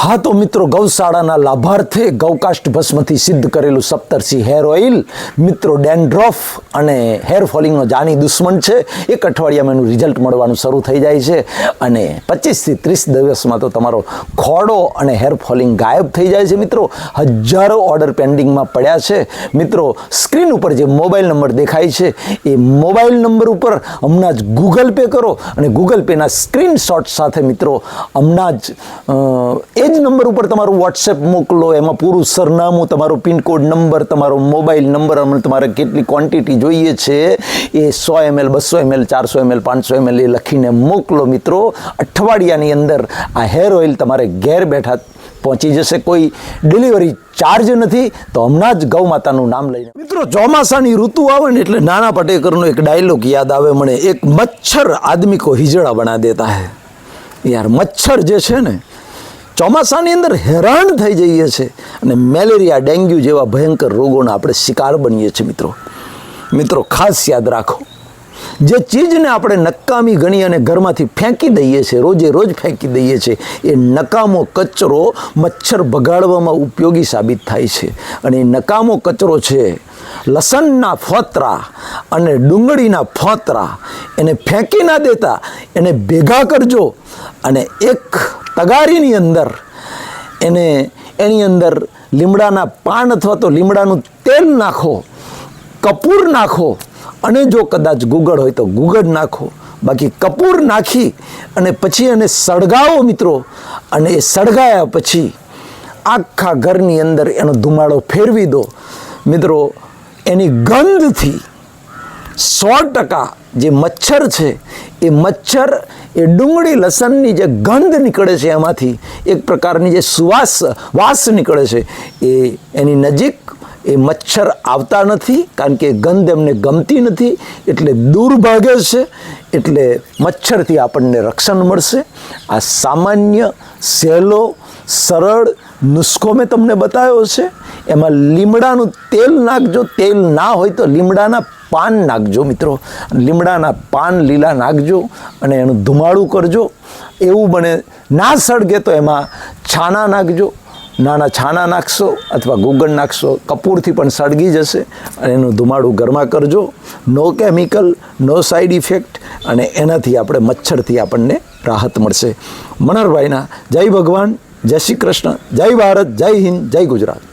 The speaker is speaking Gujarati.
હા તો મિત્રો, ગૌશાળાના લાભાર્થે ગૌકાષ્ટ ભસ્મથી સિદ્ધ કરેલું સપ્તર્ષી હેર ઓઇલ, મિત્રો ડેન્ડ્રોફ અને હેર ફોલિંગનો જાની દુશ્મન છે. એક અઠવાડિયામાં એનું રિઝલ્ટ મળવાનું શરૂ થઈ જાય છે અને પચીસથી ત્રીસ દિવસમાં તો તમારો ખોડો અને હેર ફોલિંગ ગાયબ થઈ જાય છે મિત્રો. હજારો ઓર્ડર પેન્ડિંગમાં પડ્યા છે. મિત્રો, સ્ક્રીન ઉપર જે મોબાઈલ નંબર દેખાય છે, એ મોબાઈલ નંબર ઉપર હમણાં જ ગૂગલ પે કરો અને ગૂગલ પેના સ્ક્રીનશોટ સાથે મિત્રો, હમણાં જ એ જ નંબર ઉપર તમારું વોટ્સએપ મોકલો, એમાં પૂરું સરનામું, તમારો પિનકોડ નંબર, તમારો મોબાઈલ નંબર, અને તમારે કેટલી ક્વોન્ટિટી જોઈએ છે એ સો એમએલ બસો એમએલ ચારસો એમએલ પાંચસો એમએલ એ લખીને મોકલો મિત્રો. અઠવાડિયાની અંદર આ હેર ઓઇલ તમારે ઘેર બેઠા પહોંચી જશે, કોઈ ડિલિવરી ચાર્જ નથી, તો હમણાં જ ગૌ માતાનું નામ લઈને. મિત્રો, ચોમાસાની ઋતુ આવે ને એટલે નાના પટેકરનો એક ડાયલોગ યાદ આવે, મને એક મચ્છર આદમી કો હિજડા બના દેતા હે. યાર, મચ્છર જે છે ને ચોમાસાની અંદર હેરાન થઈ જઈએ છીએ અને મેલેરિયા, ડેન્ગ્યુ જેવા ભયંકર રોગોના આપણે શિકાર બનીએ છીએ મિત્રો. મિત્રો, ખાસ યાદ રાખો, જે ચીજને આપણે નકામી ગણી અને ઘરમાંથી ફેંકી દઈએ છીએ, રોજે રોજ ફેંકી દઈએ છીએ, એ નકામો કચરો મચ્છર બગાડવામાં ઉપયોગી સાબિત થાય છે. અને એ નકામો કચરો છે લસણના ફોતરા અને ડુંગળીના ફોતરા. એને ફેંકી ના દેતા, એને ભેગા કરજો. અને એક તગારીની અંદર એને એની અંદર લીમડાના પાન અથવા તો લીમડાનું તેલ નાખો, કપૂર નાખો અને જો કદાચ ગુગળ હોય તો ગુગળ નાખો. બાકી કપૂર નાખી અને પછી એને સળગાવો મિત્રો. અને એ સળગાયા પછી આખા ઘરની અંદર એનો ધુમાડો ફેરવી દો. મિત્રો, એની ગંધથી સો ટકા જે મચ્છર છે, એ મચ્છર, એ ડુંગળી લસણની જે ગંધ નીકળે છે એમાંથી, એક પ્રકારની જે સુવાસ, વાસ નીકળે છે, એ એની નજીક એ મચ્છર આવતા નથી, કારણ કે ગંધ એમને ગમતી નથી, એટલે દૂર ભાગે છે, એટલે મચ્છરથી આપણને રક્ષણ મળશે. આ સામાન્ય, સહેલો, સરળ નુસ્ખો મેં તમને બતાવ્યો છે. એમાં લીમડાનું તેલ નાખજો. તેલ ના હોય તો લીમડાના પાન નાખજો મિત્રો. લીમડાના પાન લીલા નાખજો અને એનું ધુમાડું કરજો. એવું બને. ના સળગે તો એમાં છાના નાખજો. નાના છાના નાખશો અથવા ગુગળ નાખશો. કપૂરથી પણ સળગી જશે અને એનું ધુમાડું ગરમા કરજો. No chemical, no side effect અને એનાથી આપણે મચ્છરથી આપણને રાહત મળશે. મનરભાઈના જય ભગવાન, જય શ્રી કૃષ્ણ, જય ભારત, જય હિન્દ, જય ગુજરાત.